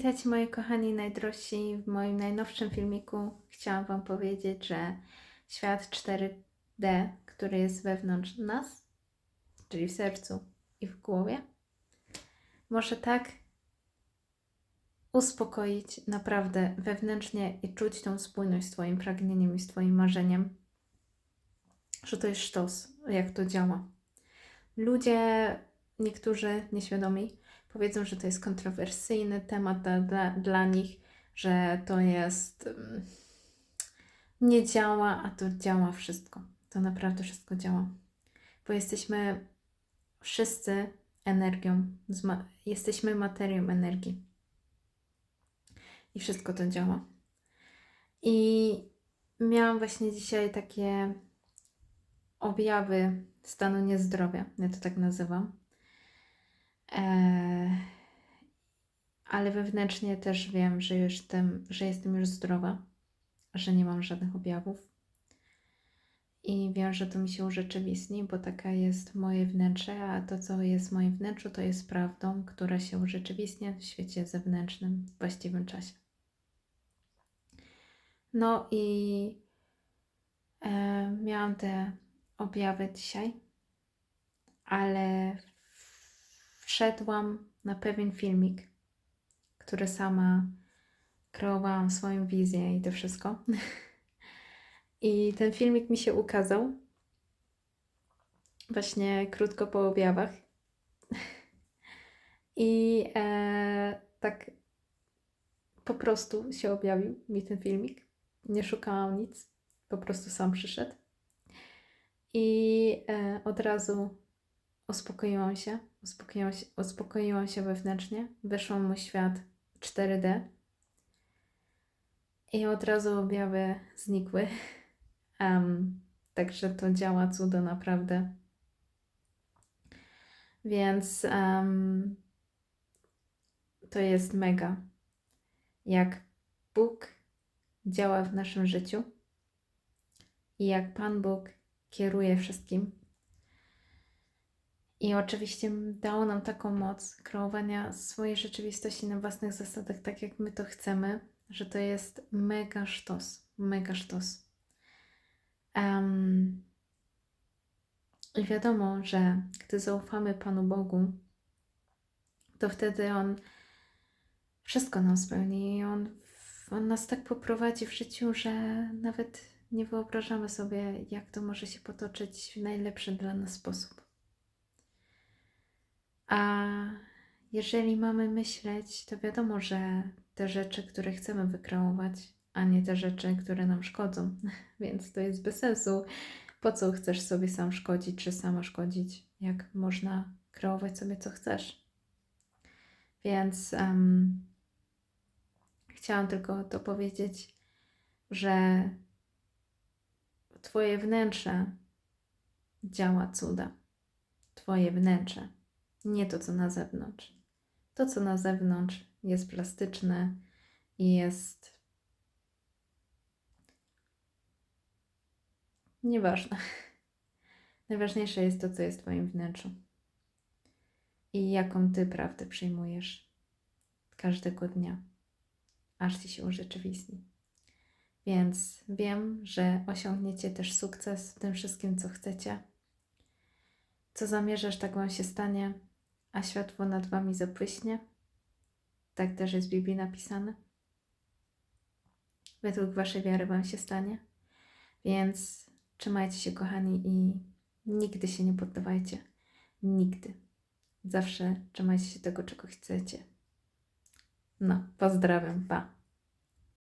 Witajcie moi kochani najdrożsi. W moim najnowszym filmiku chciałam Wam powiedzieć, że świat 4D, który jest wewnątrz nas, czyli w sercu i w głowie, może tak uspokoić naprawdę wewnętrznie i czuć tą spójność z Twoim pragnieniem i z Twoim marzeniem, że to jest sztos, jak to działa. Ludzie, niektórzy nieświadomi, powiedzą, że to jest kontrowersyjny temat dla, dla, nich, że to jest. mm, Nie działa, a to działa wszystko. To naprawdę wszystko działa. Bo jesteśmy wszyscy energią, jesteśmy materią energii. I wszystko to działa. I miałam właśnie dzisiaj takie objawy stanu niezdrowia, ja to tak nazywam. Eee, ale wewnętrznie też wiem, że, jestem, że jestem już zdrowa, że nie mam żadnych objawów. I wiem, że to mi się urzeczywistni, bo taka jest moje wnętrze, a to, co jest w moim wnętrzu, to jest prawdą, która się urzeczywistnia w świecie zewnętrznym w właściwym czasie. No i e, miałam te objawy dzisiaj, ale wszedłam na pewien filmik, który sama kreowałam swoją wizję i to wszystko. I ten filmik mi się ukazał właśnie krótko po objawach. I e, tak po prostu się objawił mi ten filmik. Nie szukałam nic, po prostu sam przyszedł. I e, od razu uspokoiłam się, uspokoiłam się, uspokoiłam się wewnętrznie, weszłam mu świat 4D i od razu objawy znikły. Em, także to działa cudo naprawdę. Więc em, to jest mega. Jak Bóg działa w naszym życiu i jak Pan Bóg kieruje wszystkim. I oczywiście dał nam taką moc kreowania swojej rzeczywistości na własnych zasadach, tak jak my to chcemy, że to jest mega sztos, mega sztos. Em, I wiadomo, że gdy zaufamy Panu Bogu, to wtedy On wszystko nam spełni i On, on nas tak poprowadzi w życiu, że nawet nie wyobrażamy sobie, jak to może się potoczyć w najlepszy dla nas sposób. A jeżeli mamy myśleć, to wiadomo, że te rzeczy, które chcemy wykreować, a nie te rzeczy, które nam szkodzą, więc to jest bez sensu. Po co chcesz sobie sam szkodzić, czy sama szkodzić, jak można kreować sobie co chcesz? Więc um, chciałam tylko to powiedzieć, że Twoje wnętrze działa cuda. Twoje wnętrze, nie to, co na zewnątrz. To, co na zewnątrz, jest plastyczne i jest nieważne. Najważniejsze jest to, co jest w Twoim wnętrzu i jaką Ty prawdę przyjmujesz każdego dnia, aż Ci się urzeczywistni. Więc wiem, że osiągniecie też sukces w tym wszystkim, co chcecie. Co zamierzasz, tak Wam się stanie, a światło nad Wami zapłyśnie. Tak też jest w Biblii napisane. Według Waszej wiary Wam się stanie. Więc trzymajcie się, kochani, i nigdy się nie poddawajcie. Nigdy. Zawsze trzymajcie się tego, czego chcecie. No, pozdrawiam. Pa.